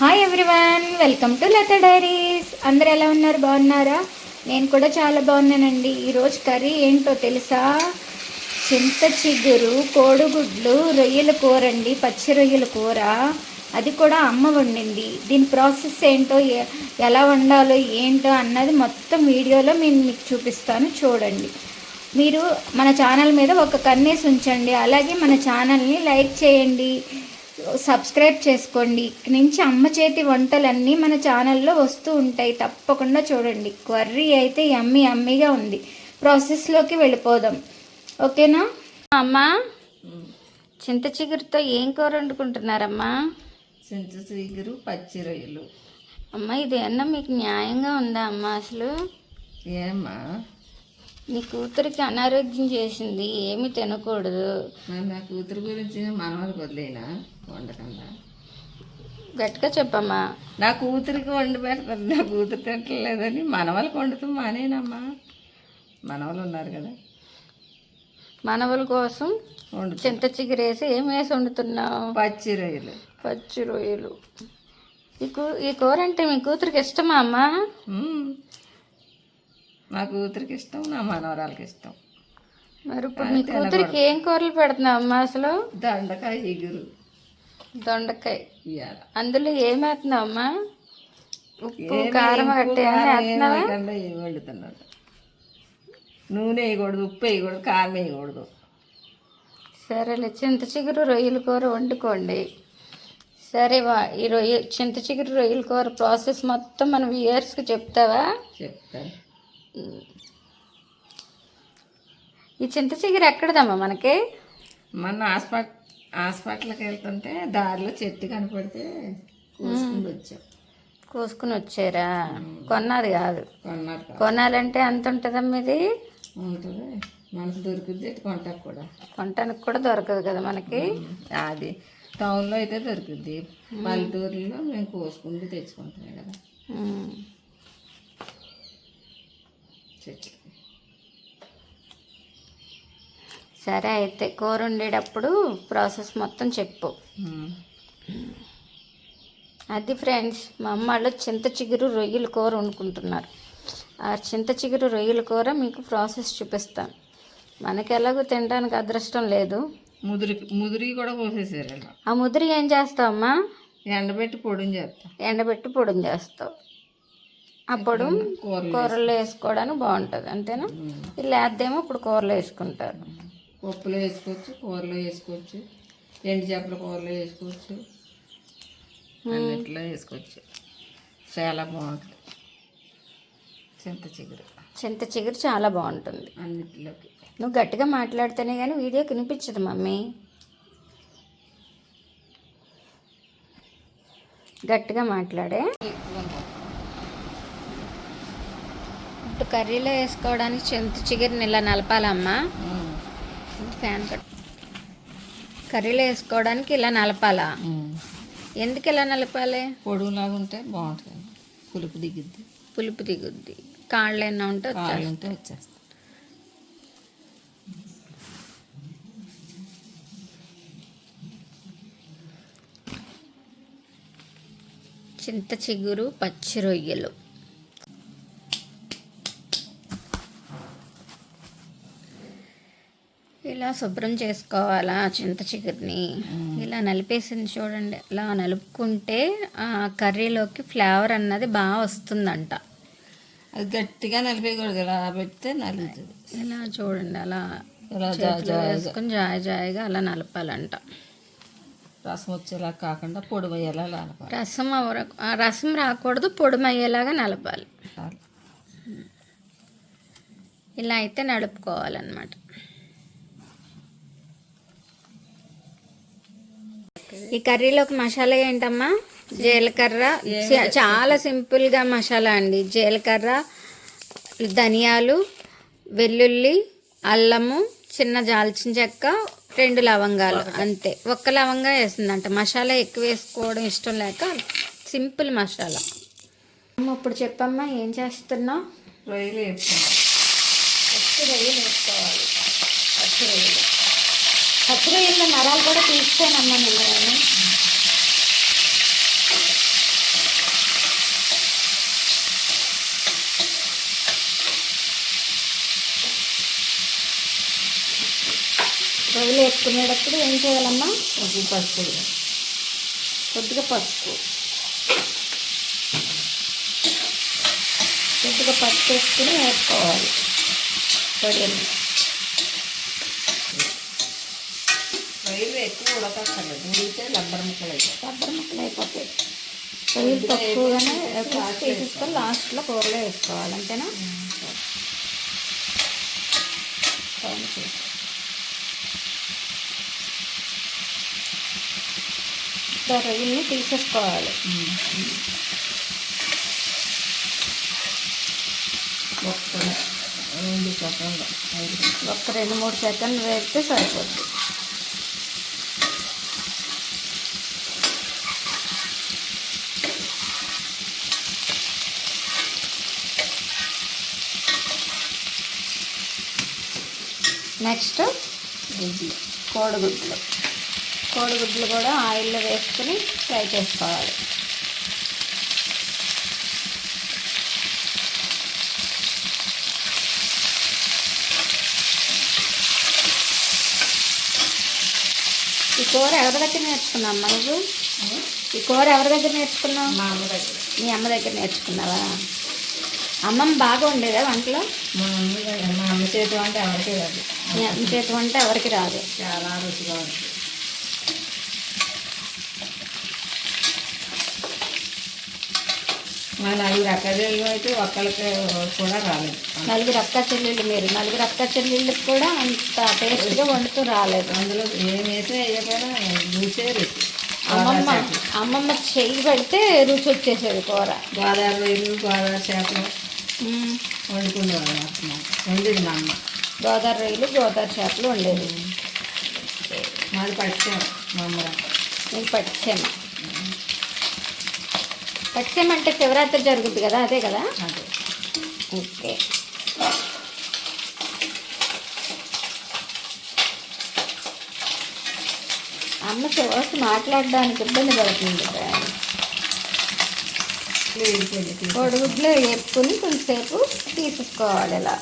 Hi everyone welcome to Latha diaries అందరు ఎలా ఉన్నారు? బాగున్నారా? నేను కూడా చాలా బాగున్నానండి. ఈరోజు కర్రీ ఏంటో తెలుసా? చింత చిగురు కోడిగుడ్లు రొయ్యల కూర అండి. పచ్చి రొయ్యల కూర. అది కూడా అమ్మ వండింది. దీని ప్రాసెస్ ఏంటో ఎలా వండాలో ఏంటో అన్నది మొత్తం వీడియోలో నేను మీకు చూపిస్తాను. చూడండి. మీరు మన ఛానల్ మీద ఒక కన్నేసి ఉంచండి. అలాగే మన ఛానల్ని లైక్ చేయండి. సబ్స్క్రైబ్ చేసుకోండి. ఇక్కడి నుంచి అమ్మ చేతి వంటలన్నీ మన ఛానల్లో వస్తూ ఉంటాయి. తప్పకుండా చూడండి. కర్రీ అయితే యమ్మీ యమ్మీగా ఉంది. ప్రాసెస్లోకి వెళ్ళిపోదాం. ఓకేనా? అమ్మా చింత చిగురుతో ఏం కూర వండుకుంటున్నారమ్మా? చింత చిగురు పచ్చి రొయ్యలు. అమ్మ ఇది అన్న మీకు న్యాయంగా ఉందా అమ్మా అసలు? ఏమ్మా? నీ కూతురికి అనారోగ్యం చేసింది ఏమీ తినకూడదు. నా కూతురు గురించి మనవరికి వదిలేనా? వండకుండా? గట్టిగా చెప్పమ్మా. నా కూతురికి వండి పెడతారు నా కూతురు తింటలేదని మనవలకు వండుతూ మానేనమ్మా. మనవలు ఉన్నారు కదా. మనవల కోసం వండు చింత చిగురేసి ఏం వేసి వండుతున్నావు? పచ్చి రొయ్యలు. పచ్చి రొయ్యలు. ఈ కూ ఈ కూర అంటే మీ కూతురికి ఇష్టమా అమ్మా? నా కూతురికి ఇష్టం నా మనవరాలకి ఇష్టం. మరి ఇప్పుడు మీ కూతురికి ఏం కూరలు పెడుతున్నావు అమ్మా అసలు? దండకాయ ఎగురు దొండకాయ. అందులో ఏం వేస్తున్నావు అమ్మా ఉప్పు కారం గట్టి వండుతున్నాడు నూనె వేయకూడదు ఉప్పు వేయకూడదు కారం వేయకూడదు. సరేలే చింత చిగురు రొయ్యల కూర వండుకోండి. సరే వా ఈ రొయ్య చింత చిగురు రొయ్యల కూర ప్రాసెస్ మొత్తం మన వ్యూయర్స్కి చెప్తావా? చెప్తాను. ఈ చింత చిగురు ఎక్కడదమ్మా మనకి? మొన్న హాస్పిటల్ హాస్పిటల్కి వెళ్తుంటే దారిలో చెట్టు కనపడితే కోసుకుని వచ్చాం. కోసుకుని వచ్చారా? కొన్నది కాదు. కొన్నారు కదా. కొనాలంటే ఎంత ఉంటుందమ్మా ఇది? ఉంటుంది. మనకు దొరుకుద్ది కొంటాకు కూడా. కొనటానికి కూడా దొరకదు కదా మనకి? అది టౌన్లో అయితే దొరుకుద్ది పల్లెటూరులో మేము కోసుకుంటూ తెచ్చుకుంటాం కదా. సరే అయితే కూర వండేటప్పుడు ప్రాసెస్ మొత్తం చెప్పు. అది ఫ్రెండ్స్ మా అమ్మ వాళ్ళు చింత చిగురు రొయ్యల కూర వండుకుంటున్నారు. ఆ చింత చిగురు రొయ్యల కూర మీకు ప్రాసెస్ చూపిస్తాను. మనకి ఎలాగో తినడానికి అదృష్టం లేదు. ముదిరి ముదిరి కూడా కోసేసారు ఇలా ఆ ముద్ర ఏం చేస్తావమ్మా? ఎండబెట్టి పొడిని చేస్తాం. ఎండబెట్టి పొడిని చేస్తావు. ఆ పొడి కూరలు వేసుకోవడానికి బాగుంటుంది అంతేనా? ఇలా వేద్దేమో ఇప్పుడు కూరలో వేసుకుంటారు. పప్పులో వేసుకోవచ్చు కూరలో వేసుకోవచ్చు ఎండు చేపల కూరలో వేసుకోవచ్చు అన్నిట్లో వేసుకోవచ్చు. చాలా బాగుంటుంది. చింత చిగురు. చింత చిగురు చాలా బాగుంటుంది. అన్నిటిలోకి. నువ్వు గట్టిగా మాట్లాడితేనే కానీ వీడియో కనిపించదు మమ్మీ. గట్టిగా మాట్లాడే ఇప్పుడు కర్రీలో వేసుకోవడానికి చింత చిగురిని ఇలా నలపాలమ్మా. ఫ్యాన్ కర్రీలో వేసుకోవడానికి ఇలా నలపాలా. ఎందుకు ఇలా నలపాలి? పొడుగులాగా ఉంటే బాగుంటుంది. పులుపు దిగుద్ది. పులుపు దిగుద్ది. కాళ్ళు ఏమైనా ఉంటే వచ్చేస్తాయి. ఉంటే వచ్చేస్తుంది చింత చిగురు పచ్చి రొయ్యలు. ఇలా శుభ్రం చేసుకోవాలా చింత చిగురిని? ఇలా నలిపేసింది చూడండి. ఇలా నలుపుకుంటే ఆ కర్రీలోకి ఫ్లేవర్ అన్నది బాగా వస్తుందంట. అది గట్టిగా నలిపేయకూడదు ఇలా పెడితే నలుగుతుంది. ఇలా చూడండి అలా వేసుకొని జాయ జాయిగా అలా నలపాలంట. రసం వచ్చేలా కాకుండా పొడి వేయాలా లాలపాలి రసం రసం రాకూడదు పొడిమయ్యేలాగా నలపాలి. ఇలా అయితే నడుపుకోవాలన్నమాట. ఈ కర్రీలోకి మసాలా ఏంటమ్మా? జీలకర్ర. చాలా సింపుల్గా మసాలా అండి. జీలకర్ర ధనియాలు వెల్లుల్లి అల్లము చిన్న దాల్చిన చెక్క రెండు లవంగాలు. అంతే. ఒక్క లవంగా వేసిందంట. మసాలా ఎక్కువ వేసుకోవడం ఇష్టం లేక సింపుల్ మసాలా. ఇప్పుడు చెప్పమ్మా ఏం చేస్తున్నావు? రొయ్యలు వేసుకోవాలి. పచ్చి రొయ్యలు. పచ్చిరొయ్యల నరాలు కూడా తీసుకోనమ్మా నేను రొయ్యలు వేసుకునేటప్పుడు ఏం చేయాలమ్మా? కొద్ది పసుపు కొద్దిగా పసుపు. కొద్దిగా పసుపు వేసుకుని వేసుకోవాలి. సరే ఉడకక్కర్లేదు ఉడికితే రబ్బర్ ముక్కలు అయిపోతాయి. రబ్బర్ ముక్కలు అయిపోతాయి. రొయ్యలు తక్కువగానే లాస్ట్ తీసేసుకొని లాస్ట్లో కూరలో వేసుకోవాలి అంతేనా? రొయ్యల్ని తీసేసుకోవాలి. ఒక్క రెండు మూడు సెకండ్లు వేస్తే సరిపోద్ది. నెక్స్ట్ గుడ్లు. కోడిగుడ్లు. కోడిగుడ్లు కూడా ఆయిల్లో వేసుకుని ఫ్రై చేసుకోవాలి. ఈ కూర ఎవరి దగ్గర నేర్చుకున్నావు అమ్మ నువ్వు? ఈ కూర ఎవరి దగ్గర నేర్చుకున్నావు? మా అమ్మ దగ్గర. మీ అమ్మ దగ్గర నేర్చుకున్నావా? అమ్మమ్మ బాగా ఉండేదా వంటలో? మా అమ్మ మా అమ్మ చేతి అంటే ఎవరికి రాదు చేతి వంట ఎవరికి రాదు. చాలా రుచిగా ఉంటుంది మా నలుగురు అక్కజల్లు అయితే ఒక్కరికి కూడా రాలేదు. నలుగురు అక్క చెల్లెళ్ళు మీరు. నలుగురు అక్క చెల్లెళ్ళకి కూడా అంత టేస్ట్గా వండుతూ రాలేదు. అందులో ఏం వేసి వేయకపోయినా రుచే రుచి అమ్మమ్మ అమ్మమ్మ చెయ్యి పెడితే రుచి వచ్చేసేది కూర. గోదావరి రొయ్యలు గోదావరి చేపలు. వండుకునేవాళ్ళం వండేది మా అమ్మ. గోదావరి రొయ్యలు గోదావరి చేపలు ఉండేది మాది పట్టాం మా అమ్మ మీకు పట్టిసేమ పట్టిసేమ అంటే శివరాత్రి జరుగుద్ది కదా అదే కదా? ఓకే. అమ్మ శివరాత్రి మాట్లాడడానికి ఇబ్బంది పడుతుంది కోడిగుడ్లు వేపుకుని కొంచెంసేపు తీసేసుకోవాలి ఇలా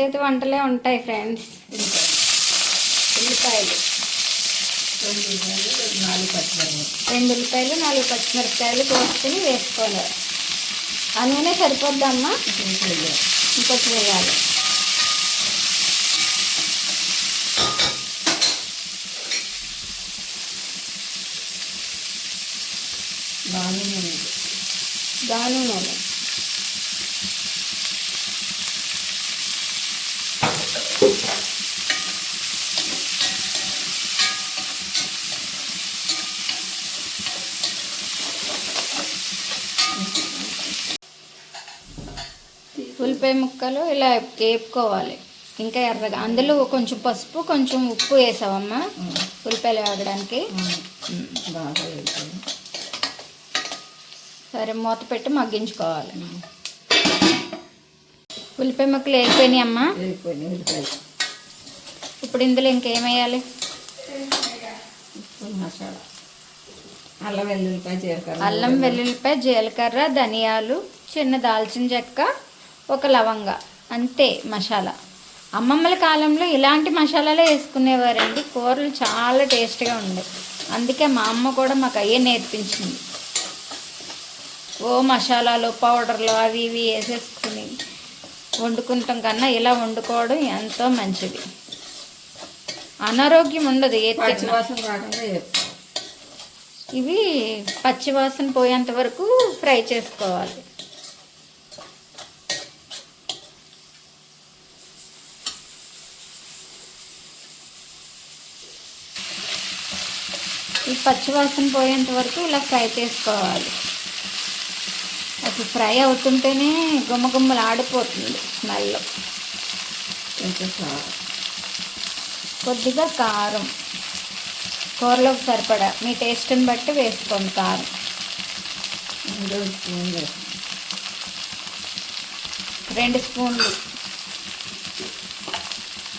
చేతి వంటలే ఉంటాయి ఫ్రెండ్స్. ఉల్లిపాయలు. రెండు ఉల్లిపాయలు, నాలుగు పచ్చిమిరపకాయలు కోసుకుని వేసుకోవాలి. ఆ నూనె సరిపోద్దమ్మా? కొంచెం వేయాలి. బాగానే ఉంది గాను నూనె. ఉల్లిపాయ ముక్కలు ఇలా వేపుకోవాలి. ఇంకా ఎర్రగా అందులో కొంచెం పసుపు కొంచెం ఉప్పు వేసావమ్మా ఉల్లిపాయలు వేగడానికి సరే మూత పెట్టి మగ్గించుకోవాలి. ఉల్లిపాయ ముక్కలు వేగిపోయినాయి అమ్మా. ఇప్పుడు ఇందులో ఇంకేమేయాలి మసాలా. అల్లం వెల్లుల్లిపాయ జీలకర్ర. అల్లం వెల్లుల్లిపాయ జీలకర్ర ధనియాలు చిన్న దాల్చిన చెక్క ఒక లవంగ అంతే మసాలా. అమ్మమ్మల కాలంలో ఇలాంటి మసాలాలే వేసుకునేవారండి. కూరలు చాలా టేస్ట్గా ఉండేవి అందుకే మా అమ్మ కూడా మాకు అయ్యే నేర్పించింది. ఓ మసాలాలు పౌడర్లు అవి ఇవి వేసేసుకుని వండుకుంటాం కన్నా ఇలా వండుకోవడం ఎంతో మంచిది. అనారోగ్యం ఉండదు ఏ ఇవి పచ్చివాసన పోయేంత వరకు ఫ్రై చేసుకోవాలి. పచ్చివాసన పోయేంత వరకు ఇలా ఫ్రై చేసుకోవాలి. అసలు ఫ్రై అవుతుంటేనే గుమ్మగుమ్మలు ఆడిపోతుంది స్మెల్. కొంచెం కారం. కొద్దిగా కారం. కూరలోకి సరిపడా. మీ టేస్ట్ని బట్టి వేసుకోండి కారం. రెండు స్పూన్ వేస్తాం రెండు స్పూన్లు.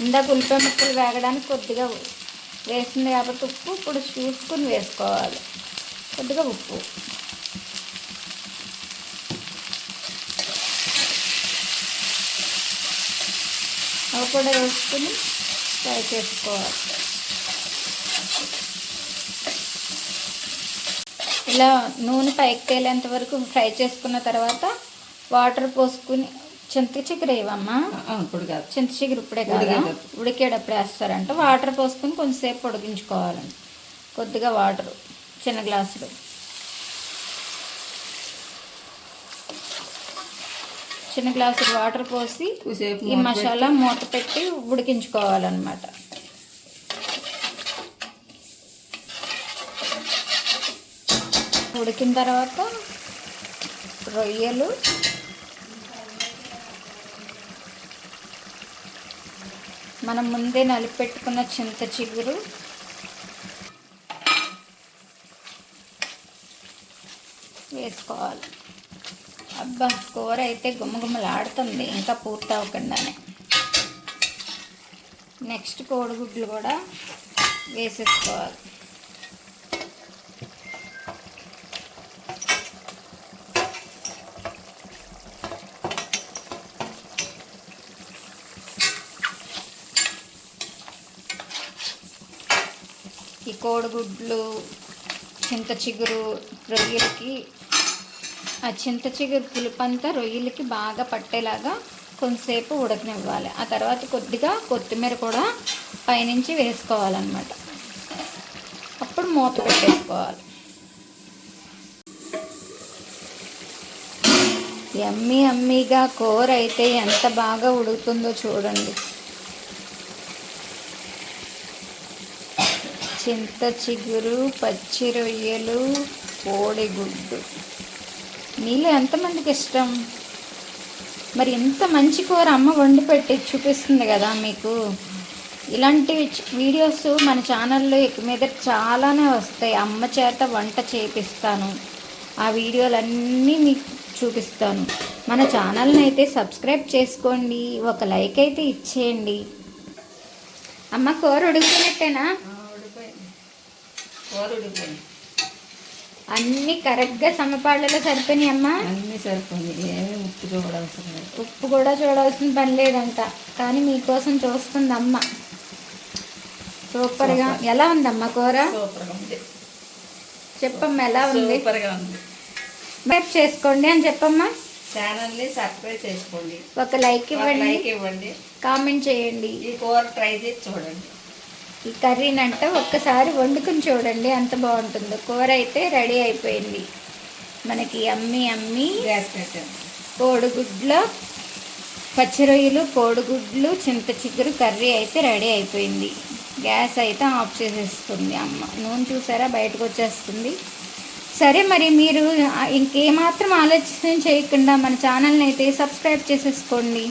ఇందాక ఉల్లిపాయ ముక్కలు వేగడానికి కొద్దిగా వేసింది కాబట్టి ఉప్పు ఇప్పుడు చూసుకుని వేసుకోవాలి. కొద్దిగా ఉప్పు. అవి కూడా వేసుకుని ఫ్రై చేసుకోవాలి. ఇలా నూనె పైకి తేలేంత వరకు ఫ్రై చేసుకున్న తర్వాత వాటర్ పోసుకుని చింత చిగురు వేయవమ్మా. ఇప్పుడు కాదు చింత చిగురు ఇప్పుడే కదా. ఉడికేటప్పుడు. వేస్తారంట. వాటర్ పోసుకుని కొంచెంసేపు ఉడికించుకోవాలండి కొద్దిగా వాటర్. చిన్న గ్లాసులు. చిన్న గ్లాసులు వాటర్ పోసి ఈ మసాలా మూత పెట్టి ఉడికించుకోవాలన్నమాట. ఉడికిన తర్వాత రొయ్యలు మనం ముందే నలిపెట్టుకున్న చింత చిగురు. వేసుకోవాలి. అబ్బా కూర అయితే గుమ్మగుమ్మలాడుతుంది ఇంకా పూర్తి అవ్వకుండానే. నెక్స్ట్ కోడిగుడ్లు కూడా వేసేసుకోవాలి. కోడిగుడ్లు చింత చిగురు రొయ్యలకి ఆ చింత చిగురు పులుపంతా రొయ్యలకి బాగా పట్టేలాగా కొంతసేపు ఉడకనివ్వాలి. ఆ తర్వాత కొద్దిగా కొత్తిమీర కూడా పైనుంచి వేసుకోవాలన్నమాట. అప్పుడు మూత పెట్టేసుకోవాలి. ఎమ్మి అమ్మిగా కూర అయితే ఎంత బాగా ఉడుకుతుందో చూడండి. చింత చిగురు పచ్చి రొయ్యలు కోడిగుడ్డు. నీళ్ళు ఎంతమందికి ఇష్టం? మరి ఇంత మంచి కూర అమ్మ వండి పెట్టి చూపిస్తుంది కదా మీకు? ఇలాంటి వీడియోస్ మన ఛానల్లో ఇక మీద చాలానే వస్తాయి. అమ్మ చేత వంట చేపిస్తాను. ఆ వీడియోలన్నీ మీకు చూపిస్తాను. మన ఛానల్ని అయితే సబ్స్క్రైబ్ చేసుకోండి. ఒక లైక్ అయితే ఇచ్చేయండి. అమ్మ కూర ఉడుకుతున్నట్టేనా? కూర ఉడిపోయింది అన్నీ కరెక్ట్గా సమపాళ్ళలో సరిపోయినాయి అమ్మా? అన్నీ సరిపోయింది ఏమీ ఉప్పు చూడవలసిన లేదు. ఉప్పు కూడా చూడాల్సిన పని లేదంట. కానీ మీకోసం చూస్తుంది అమ్మ. సూపర్గా. ఎలా ఉందమ్మా కూర? సూపర్గా ఉంది. చెప్పమ్మా ఎలా ఉంది? సూపర్గా ఉంది. సబ్స్క్రైబ్ చేసుకోండి అని చెప్పమ్మా. ఛానల్ని సబ్స్క్రైబ్ చేసుకోండి. ఒక లైక్ ఇవ్వండి. లైక్ ఇవ్వండి. కామెంట్ చేయండి. ఈ కూర ట్రై చేసి చూడండి. ఈ కర్రీనంట ఒక్కసారి వండుకుని చూడండి ఎంత బాగుంటుందో. కూర అయితే రెడీ అయిపోయింది. మనకి అమ్మి అమ్మి గ్యాస్ పెట్టాను కోడిగుడ్ల పచ్చి రొయ్యలు కోడిగుడ్లు చింత చిగురు కర్రీ అయితే రెడీ అయిపోయింది. గ్యాస్ అయితే ఆఫ్ చేసేస్తుంది అమ్మ. నూనె చూసారా? బయటకు వచ్చేస్తుంది. సరే మరి మీరు ఇంకేమాత్రం ఆలోచన చేయకుండా మన ఛానల్ని అయితే సబ్స్క్రైబ్ చేసేసుకోండి.